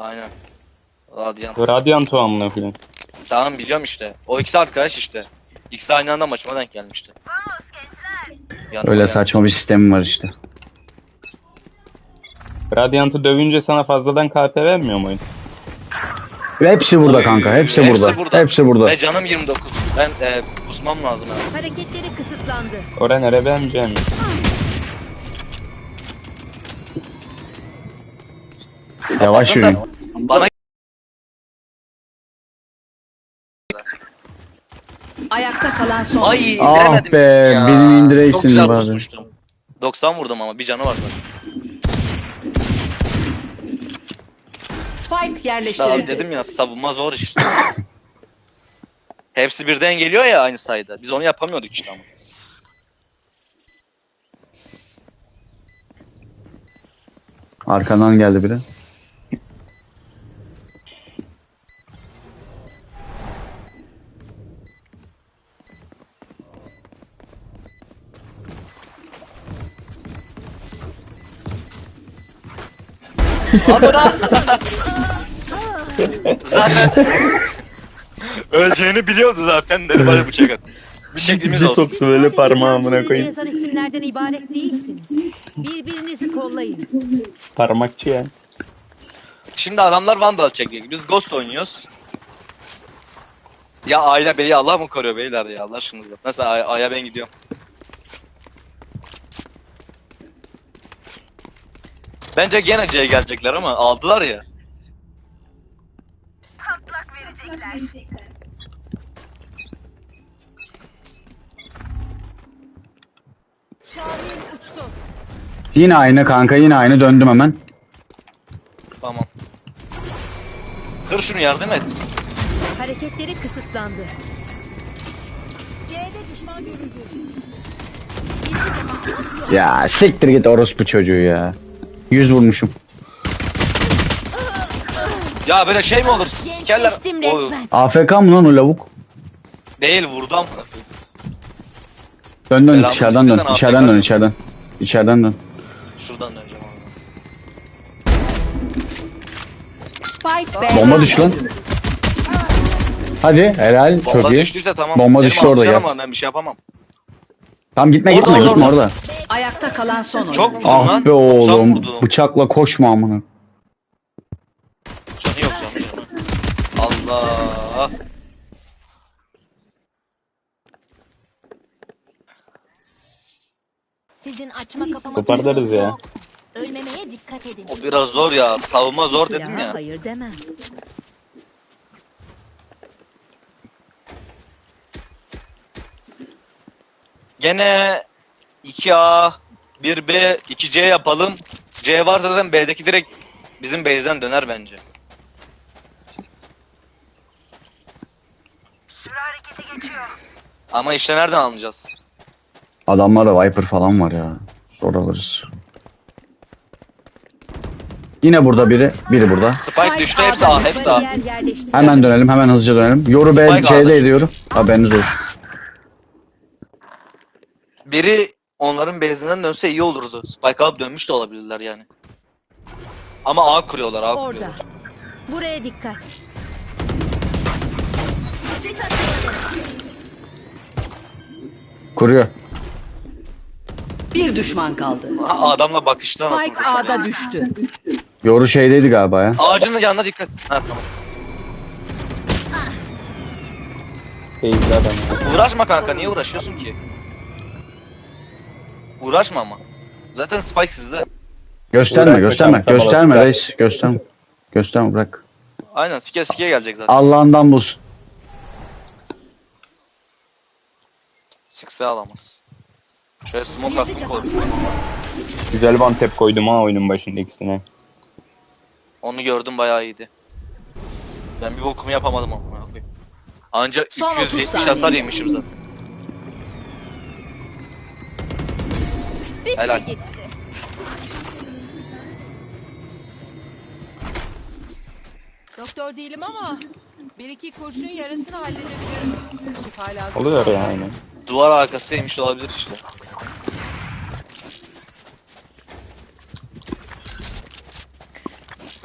Aynen. Radyant. Radyant o amına koyayım. Tamam biliyorum işte. O ikisi arkadaş işte. İkisi aynı anda maçıma denk gelmişti. Yanıma Öyle geldi. saçma bir sistemi var işte. Radyant'ı dövünce sana fazladan KP vermiyor mu oyun? Hepsi burada kanka. Hepsi, hepsi burada. burada. Hepsi burada. Ve canım 29. Ben e, kusmam lazım yani. Hareketleri kısıtlandı. Oraya nere beğeneceğim? Yavaş yürüyün. Bana Ayakta kalan son. ay Ah indiremedim be, ya. indireysin Çok güzel bari. kusmuştum. 90 vurdum ama bir canı var zaten. Spike İşte abi yerleştirildi. dedim ya savunma zor işte. Hepsi birden geliyor ya aynı sayıda. Biz onu yapamıyorduk işte ama. Arkandan geldi biri. Zaten öleceğini biliyordu zaten dedi bana bıçak at. Bir şeklimiz Bir olsun. soktu böyle sadece parmağı amına kendinizi koyayım. yazan isimlerden ibaret değilsiniz. Birbirinizi kollayın. Parmakçı ya. Şimdi adamlar Vandal çekiyor. Biz Ghost oynuyoruz. Ya Ayla Bey'i Allah mı koruyor beyler ya Allah aşkınıza. Mesela Ay- Ay'a ben gidiyorum. Bence gene C'ye gelecekler ama aldılar ya. Yine aynı kanka yine aynı döndüm hemen. Tamam. Kır şunu yardım et. Hareketleri kısıtlandı. Ya siktir git orospu çocuğu ya. Yüz vurmuşum. Ya böyle şey mi olur? Sikerler. Gençleştim O- resmen. AFK mı lan o lavuk? Değil vurdu ama. Dön dön Belamı dışarıdan dön. siktirsen İçeriden dön içeriden. İçeriden dön. Şuradan döneceğim abi. Spike B. Bomba düş lan. Hadi helal Bomba çok iyi. düştüyse tamam. Bomba Benim düştü orada, yat. ama Ben bir şey yapamam. Tamam gitme Orada, gitme orada, gitme orada. orada. Ayakta kalan son oyun. Çok vurdum Ah lan. be 90 oğlum. vurdum. Bıçakla koşma amına. Canı yok canı canı. Allah. Sizin açma kapama Toparlarız ya. yok. Ölmemeye dikkat edin. O biraz zor ya. Savunma zor dedim ya. hayır demem. Gene 2A, 1B, 2C yapalım. C var zaten B'deki direkt bizim base'den döner bence. Ama işte nereden alacağız? Adamlarda Viper falan var ya. Zor alırız. Yine burada biri. Biri burada. Spike düştü hepsi A, hepsi A. Hemen dönelim hemen hızlıca dönelim. Yoru B Spike C'de aldı. ediyorum. Haberiniz olsun. Biri onların base'inden dönse iyi olurdu. Spike alıp dönmüş de olabilirler yani. Ama A kuruyorlar, A Orada. kuruyorlar. Buraya dikkat. Kuruyor. Bir düşman kaldı. Ha, adamla bakıştan Spike A'da düştü. Yoru şeydeydi galiba ya. Ağacın yanına dikkat. Ha tamam. Teyze adam. Uğraşma kanka niye uğraşıyorsun ki? Uğraşma ama. Zaten Spike sizde. Gösterme Uğraşma, gösterme. Gösterme balık. reis. Gösterme. Gösterme bırak. Aynen sike sike gelecek zaten. Allah'ından buz. Sikse alamaz. Şöyle smoke attık koydum. Güzel one tap koydum ha oyunun başında ikisine. Onu gördüm bayağı iyiydi. Ben bir bokumu yapamadım ama. Anca Son 30 270 saniye. hasar yemişim zaten. Helal. Gitti. Doktor değilim ama bir iki kurşun yarasını halledebilirim. Şifa lazım. Oluyor yani. Duvar arkasıymış olabilir işte.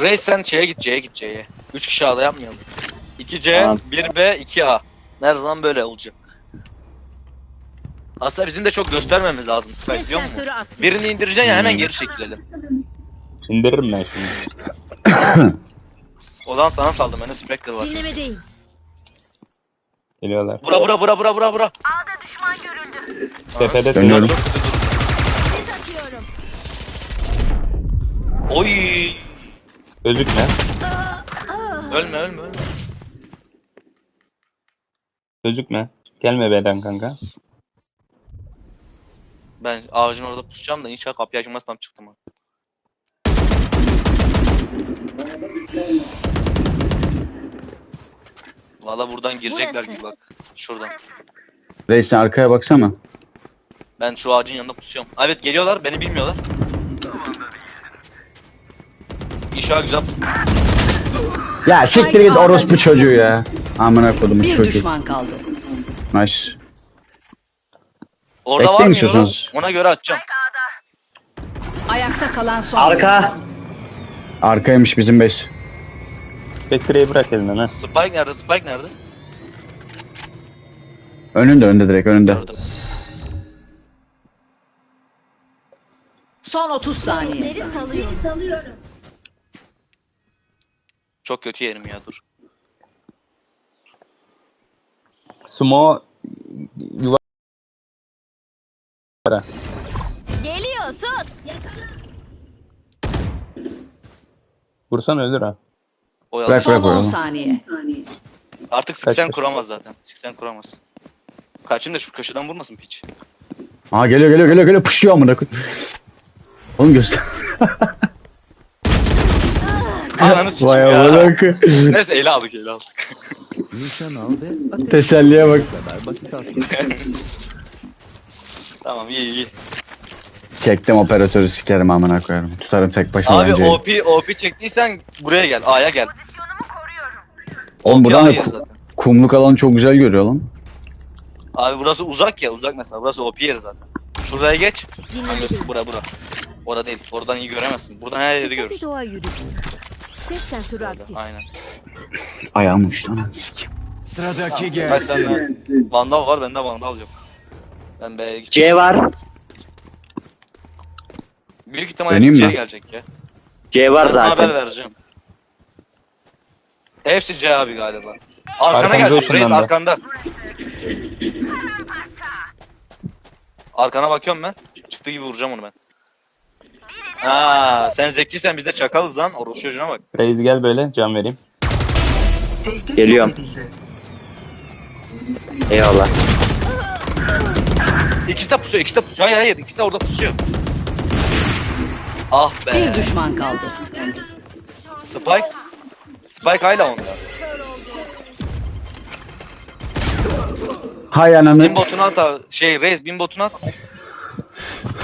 Reis sen şeye git C'ye git C'ye. 3 kişi A'da yapmayalım. 2C, Tamam. 1B, 2A. Her zaman böyle olacak. Aslında bizim de çok göstermemiz lazım Sky biliyor musun? Birini indireceksin ya Hmm. hemen geri çekilelim. İndiririm ben şimdi. O zaman sana saldım ben de Spectre var. Dinlemedeyim. Geliyorlar. Bura bura bura bura bura bura. Tepede Dönüyorum. Çok kötü dur. Ses atıyorum. Oy. Gözükme. Ölme ölme ölme. Gözükme. Gelme B'den kanka. Ben ağacın orada pusacağım da inşallah kapıyı açmazsam çıktım. ha. Valla buradan girecekler Burası. gibi bak. Şuradan. Reis sen arkaya baksana. Ben şu ağacın yanında pusuyorum. Ha, Evet geliyorlar beni bilmiyorlar. İnşallah güzel Ya siktir git orospu çocuğu ya. Amına kodumun Bir çocuğu. düşman kaldı. Nice. Orada Bekleyin var mı istiyorsanız. Ona göre atacağım. Ayakta kalan son Arka. Arkaymış bizim base. Spectre'yi bırak elinden ha. Spike nerede? Spike nerede? Önünde önünde direkt önünde. Son 30 saniye. Sesleri salıyorum. Çok kötü yerim ya dur. Sumo yuva Geliyor tut. Vursan ölür ha. Oyalı. Bırak Son bırak 10 oğlum. saniye. Artık siksen Kaçtır. kuramaz zaten. Siksen kuramaz. Kaçın da şu köşeden vurmasın piç. Aa geliyor geliyor geliyor geliyor puşluyor amına koyayım. Oğlum göster. Ananı sikeyim Vay ya. amına koyayım. Neyse ele aldık ele aldık. Nişan al ve ateş. Teselliye bak. Kadar basit aslında. tamam iyi iyi. Çektim operatörü sikerim amına koyarım. Tutarım tek başıma Abi önceyi. OP OP çektiysen buraya gel. A'ya gel. Oğlum buradan da A'ya ku- zaten. kumluk alanı çok güzel görüyor lan. Abi burası uzak ya uzak mesela. Burası OP yeri zaten. Şuraya geç. Dinlemedeyim. Hangi? Bura bura. Orada değil. Oradan iyi göremezsin. Buradan her yeri Kısa bir görürsün. doğa yürüyüşü. Ses sensörü aktif. Aynen. Ayağım uçtu lan. sikeyim. Sıradaki Kaç tane vandal var bende vandal yok. Ben B'ye gideceğim. C var. Büyük ihtimalle Döneyim C mi? gelecek ya. C var Ben sana haber zaten. vereceğim. Hepsi C abi galiba. Arkana Arkamda gel. olsun Reis arkanda. Arkana bakıyorum ben. Çıktı gibi vuracağım onu ben. Ha, sen zekiysen biz de çakalız lan. Orası çocuğuna bak. Reis gel böyle can vereyim. Geliyorum. Eyvallah. İkisi de pusuyor, ikisi de pusuyor. Hayır hayır, ikisi de orada pusuyor. Ah be. Bir düşman kaldı. Spike. Spike hala onda. Hay ananı. Bin botunu at abi. Şey Reis bin botunu at.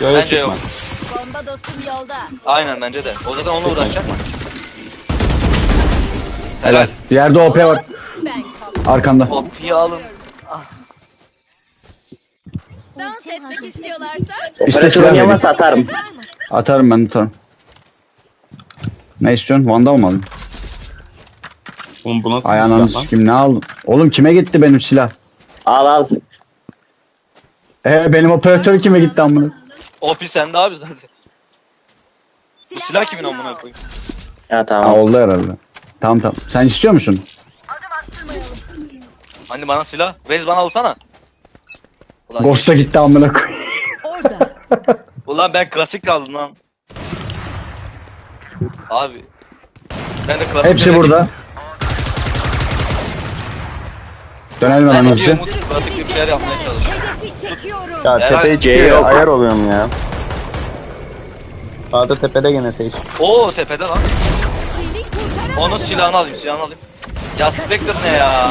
Yo, Bence çıkma. yok. Bomba dostum yolda. Aynen bence de. O zaten onunla uğraşacak mı? Helal. Yerde OP var. Arkanda. Hop alın. Dans etmek istiyorlarsa. İşte Operatör oynayamazsa atarım. Atarım ben atarım. Ne istiyorsun? Vandal mı aldın? Oğlum bu nasıl Ay bir ananı silah lan? sikeyim ne aldın? Oğlum kime gitti benim silah? Al al. Ee benim operatör kime gitti amına? OP sende abi zaten. Bu silah kimin amına koyayım? Ya Ha tamam. oldu herhalde. Tamam tamam. Sen istiyor musun? Hani bana silah. Reis bana alsana. Ulan, Ghost'a gitti amına koy. Orada. ulan ben klasik kaldım lan. Abi. Ben de klasik Hepsi burada. Dönelim Ben hemen de hızlıca. Umut klasik bir şeyler yapmaya çalışıyorum. Hedefi çekiyorum. Ya Helal. tepeye çıkıyor yok. ayar oluyorum ya. Sağda tepede gene Sage. Oo tepede lan. Seni. Onun silahını alayım, silahını alayım. Ya Spectre ne ya?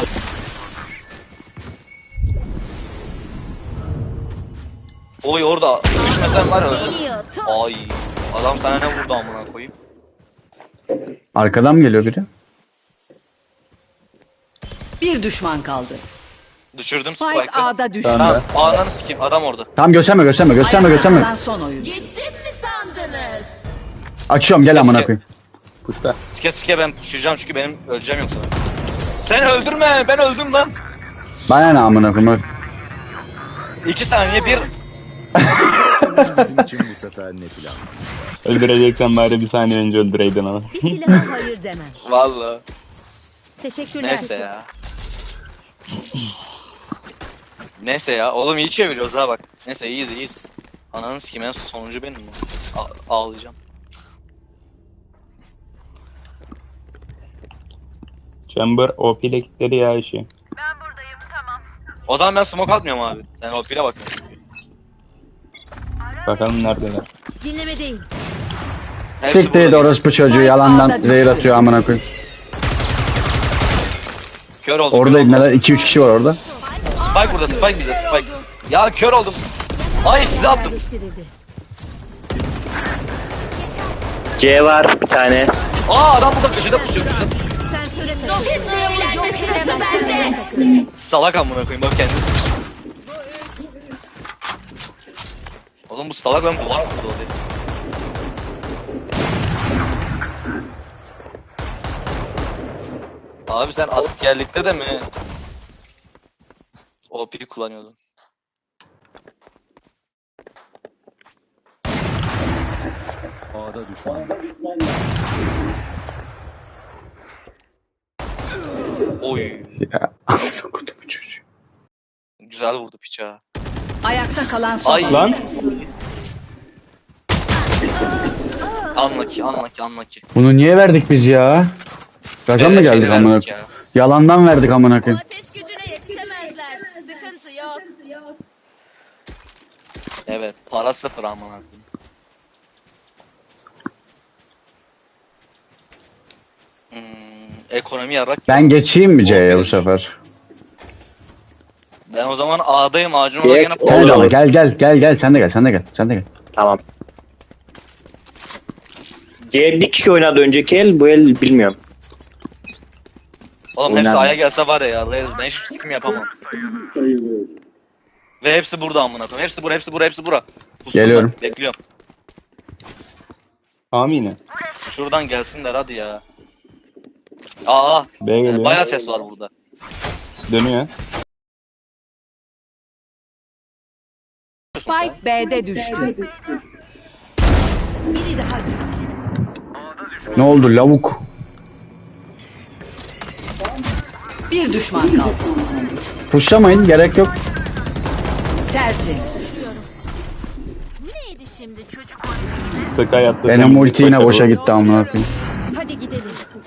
Oy orada düşmesen var ya. Ay adam sana ne vurdu amına koyayım. Arkadan mı geliyor biri? Bir düşman kaldı. Düşürdüm Spike Spike'ı. A'da düştü. Tamam, ananı sikeyim adam orada. Tamam gösterme gösterme gösterme Ayakta gösterme. son oyuncu. Gittim mi sandınız? Açıyorum gel amına koyayım. Kuşta. Sike sike ben düşüreceğim çünkü benim öleceğim yoksa. Sen öldürme ben öldüm lan. Bana ne amına koyayım. 2 saniye bir Bizim için bu sefer ne plan? Öldüreceksen bari bir saniye önce öldüreydin onu. Bir silaha hayır demem. Valla. Teşekkürler. Neyse ya. Neyse ya. Oğlum iyi çeviriyoruz ha bak. Neyse iyiyiz iyiyiz. Ananı sikim en sonuncu benim ya. A- ağlayacağım. Chamber OP ile kilitledi ya işi. O zaman ben smoke atmıyorum abi. Sen o pile bak. Bakalım neredeler. Dinlemedeyim. Hepsi Siktir git burada. orospu çocuğu yalandan zehir atıyor amına koyayım. Kör oldum. Orada kör oldum. neler 2-3 kişi var orada. Spike burada spike bize spike. Ya kör oldum. Ay size attım. Yerleştirildi. C var bir tane. Aa adam burada köşede pusuyor köşede pusuyor. Sensöre. Salak amına koyayım bak kendini Oğlum bu salak lan duvar mı kurdu oraya? Abi sen askerlikte de mi? OP'yi kullanıyordun. A'da düşman. Oy. Ya amına koydum bu çocuğu. Güzel vurdu piça. Ayakta kalan son. Ay. Lan Unlucky, unlucky, unlucky. Bunu niye verdik biz ya? Gaza mı Evet, geldik amına ya. Yalandan verdik amına koyayım. ateş gücüne yetişemezler. Sıkıntı yok. Evet, para sıfır amına koyayım. Hmm, ekonomi yarak. Ben geçeyim mi C'ye bu sefer? Ben o zaman A'dayım ağacın orada gene de Olur, olur. gel gel gel gel sen de gel sen de gel sen de gel. Tamam. C bir kişi oynadı önceki el. Bu el bilmiyorum. Oğlum hepsi Önemli. A'ya gelse var ya ya. Reis, Ben hiç sikim yapamam. Ve hepsi burada amına koyayım. Hepsi bura, hepsi bura, hepsi bura. Pusula, Geliyorum. Bekliyorum. Amine. Şuradan gelsinler hadi ya. Aa, B geliyor. bayağı ses var burada. Dönüyor. Spike B'de düştü. Biri daha gitti. Ne oldu lavuk? Bir düşman kaldı. Pushlamayın gerek yok. Bu neydi şimdi çocuk? Sık hayatta. Benim ulti yine boşa gitti amına koyayım. Hadi gidelim.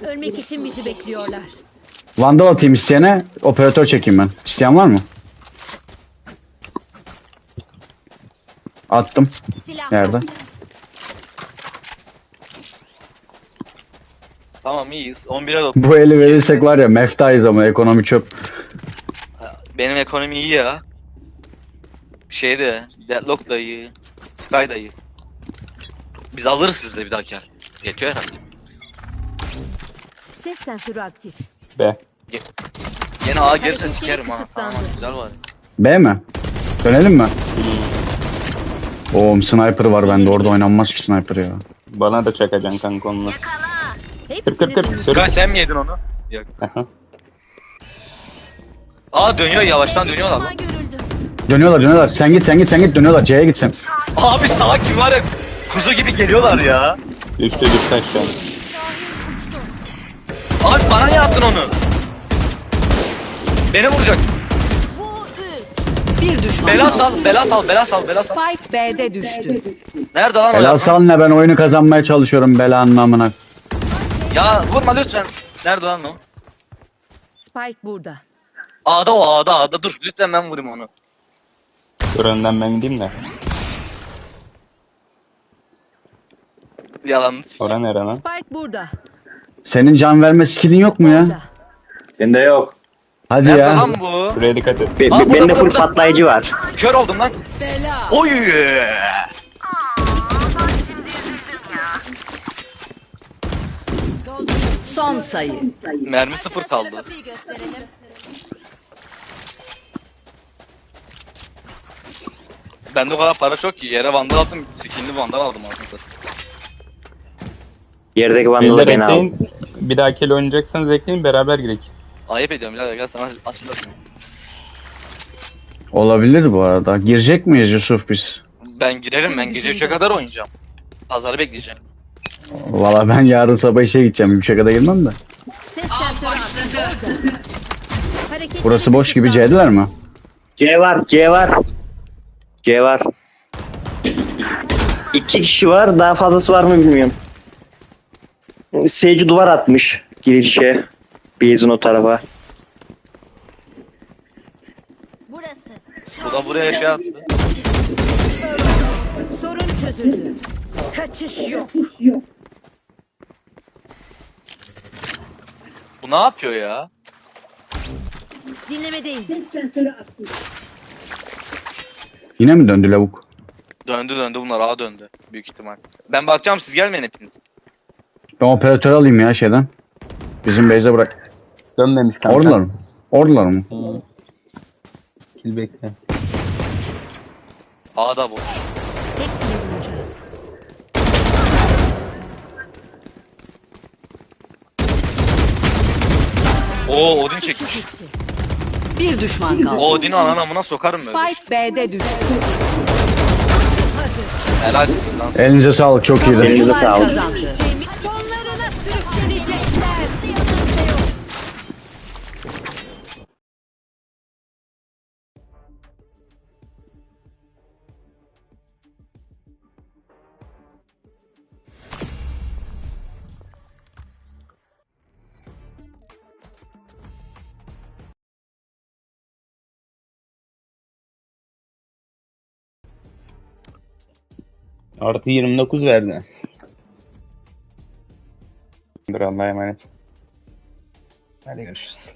Ölmek için bizi bekliyorlar. Vandal atayım isteyene operatör çekeyim ben. İsteyen var mı? Attım Silah. yerde. Tamam iyiyiz. 11'e dok. Bu eli verirsek var ya meftayız ama ekonomi çöp. Benim ekonomi iyi ya. Şey de, Deadlock da iyi. Sky da iyi. Biz alırız sizde bir dahaki yer. Yetiyor herhalde. Ses sensörü aktif. B. Yine A gelirse sikerim ha. Kısıtlandı. güzel var. B mi? Dönelim mi? Oğlum sniper var bende orada oynanmaz ki sniper ya. Bana da çakacaksın kanka onunla. Kır Hepsini kır kır. Sky sen mi yedin onu? Yok. Aha. Aa dönüyor yavaştan dönüyorlar lan. Görüldü. Dönüyorlar dönüyorlar. Sen git sen git sen git dönüyorlar. C'ye git sen. Abi salak gibi var ya. Kuzu gibi geliyorlar ya. Düştü düştü aşağı. Abi bana niye attın onu? Beni vuracak. Bir düşman Bela sal, bela sal, bela sal, bela sal. Spike B'de düştü. Nerede lan o Helal ya? sal ne ben oyunu kazanmaya çalışıyorum belanın amına. Ya vurma lütfen. Nerede lan o? Spike burada. A'da o A'da A'da dur. Lütfen ben vurayım onu. Dur önden ben gideyim de. Yalan. Ora nere lan? Spike burada. Senin can verme skillin yok mu ya? Orada. Bende yok. Hadi Nerede ya. lan bu? Buraya dikkat et. Be- Aa, be- burada, bende full burada. patlayıcı var. Kör oldum lan. Oy! Son sayı. Mermi sıfır kaldı. Kapıyı gösterelim. Bende o kadar para çok ki yere vandal attım. Skinli vandal aldım aslında. Yerdeki vandalı Beyler beni al. ekleyin. Bir dahaki el oynayacaksanız ekleyin beraber girek. Ayıp ediyorum birader gel sana açıklasın. Olabilir bu arada. Girecek miyiz Yusuf biz? Ben girerim ben gece 3'e kadar oynayacağım. Pazarı bekleyeceğim. Valla ben yarın sabah işe gideceğim. Üçe kadar girmem de. Ses Burası boş gibi C'diler mi? C var, C var. C var. İki kişi var, daha fazlası var mı bilmiyorum. Seyirci duvar atmış girişe. Base'in o tarafa. Burası. Bu da buraya şey attı. Sorun çözüldü. Kaçış yok. Bu ne yapıyor ya? Dinlemedeyim. Yine mi döndü lavuk? Döndü döndü bunlar ağa döndü. Büyük ihtimal. Ben bakacağım siz gelmeyin hepiniz. Ben operatör alayım ya şeyden. Bizim base'e bırak. Dönmemiş kanka. Ordular mı? Ordular mı? Kill bekle. A'da bu. Hepsini bulacağız. Oo Odin çekmiş. Bir düşman kaldı. O Odin'i anan amına sokarım böyle. Spike B'de düştü. Helalsin lan. sen. Elinize sağlık çok iyiydi. Elinize sağlık. kazandı. Artı 29 verdi. Allah'a emanet. Hadi görüşürüz.